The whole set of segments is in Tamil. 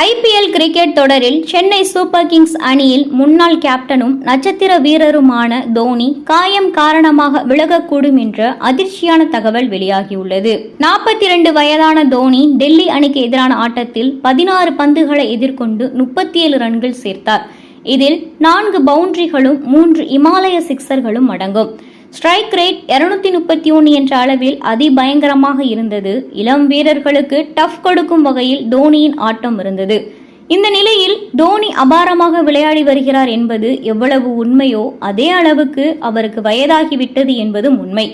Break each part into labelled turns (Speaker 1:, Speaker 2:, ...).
Speaker 1: ஐபிஎல் கிரிக்கெட் தொடரில் சென்னை சூப்பர் கிங்ஸ் அணியில் முன்னாள் கேப்டனும் நட்சத்திர வீரருமான தோனி காயம் காரணமாக விலகக்கூடும் என்ற அதிர்ச்சியான தகவல் வெளியாகியுள்ளது. நாற்பத்தி இரண்டு வயதான தோனி டெல்லி அணிக்கு எதிரான ஆட்டத்தில் பதினாறு பந்துகளை எதிர்கொண்டு முப்பத்தி ஏழு ரன்கள் சேர்த்தார். இதில் நான்கு பவுண்டரிகளும் மூன்று இமாலய சிக்சர்களும் அடங்கும். ஸ்ட்ரைக் ரேட் இருநூத்தி முப்பத்தி ஒன்று என்ற அளவில் அதிபயங்கரமாக இருந்தது. இளம் வீரர்களுக்கு டஃப் கொடுக்கும் வகையில் தோனியின் ஆட்டம் இருந்தது. இந்த நிலையில் தோனி அபாரமாக விளையாடி வருகிறார் என்பது எவ்வளவு உண்மையோ அதே அளவுக்கு அவருக்கு வயதாகிவிட்டது என்பதும் உண்மை.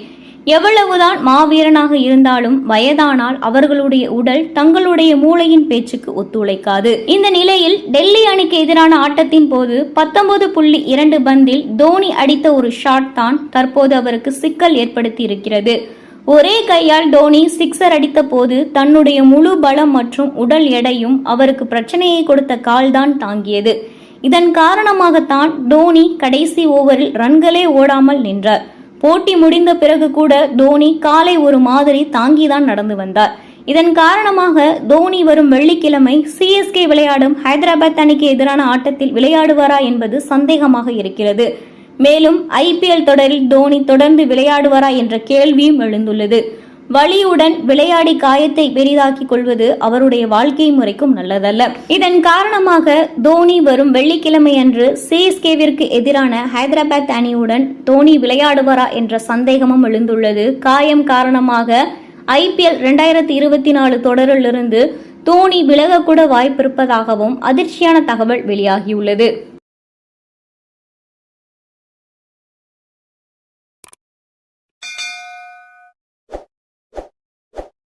Speaker 1: எவ்வளவுதான் மாவீரனாக இருந்தாலும் வயதானால் அவர்களுடைய உடல் தங்களுடைய மூளையின் பேச்சுக்கு ஒத்துழைக்காது. இந்த நிலையில் டெல்லி அணிக்கு எதிரான ஆட்டத்தின் போது பத்தொன்பது புள்ளி இரண்டு பந்தில் தோனி அடித்த ஒரு ஷாட் தான் தற்போது அவருக்கு சிக்கல் ஏற்படுத்தி இருக்கிறது ஒரே கையால் டோனி சிக்ஸர் அடித்த போது தன்னுடைய முழு பலம் மற்றும் உடல் எடையும் அவருக்கு பிரச்சனையை கொடுத்த கால்தான் தாங்கியது. இதன் காரணமாகத்தான் தோனி கடைசி ஓவரில் ரன்களே ஓடாமல் நின்றார். போட்டி முடிந்த பிறகு கூட தோனி காலை ஒரு மாதிரி தாங்கிதான் நடந்து வந்தார். இதன் காரணமாக தோனி வரும் வெள்ளிக்கிழமை சிஎஸ்கே விளையாடும் ஹைதராபாத் அணிக்கு எதிரான ஆட்டத்தில் விளையாடுவாரா என்பது சந்தேகமாக இருக்கிறது. மேலும் ஐபிஎல் தொடரில் தோனி தொடர்ந்து விளையாடுவாரா என்ற கேள்வியும் எழுந்துள்ளது. வலியுடன் விளையாடி காயத்தை பெரிதாக்கிக் கொள்வது அவருடைய வாழ்க்கை முறைக்கும் நல்லதல்ல. இதன் காரணமாக தோனி வரும் வெள்ளிக்கிழமை அன்று சிஎஸ்கேவிற்கு எதிரான ஹைதராபாத் அணியுடன் தோனி விளையாடுவாரா என்ற சந்தேகமும் எழுந்துள்ளது. காயம் காரணமாக ஐபிஎல் ரெண்டாயிரத்தி இருபத்தி நாலு தொடரிலிருந்து தோனி விலகக்கூட வாய்ப்பிருப்பதாகவும் அதிர்ச்சியான தகவல் வெளியாகியுள்ளது.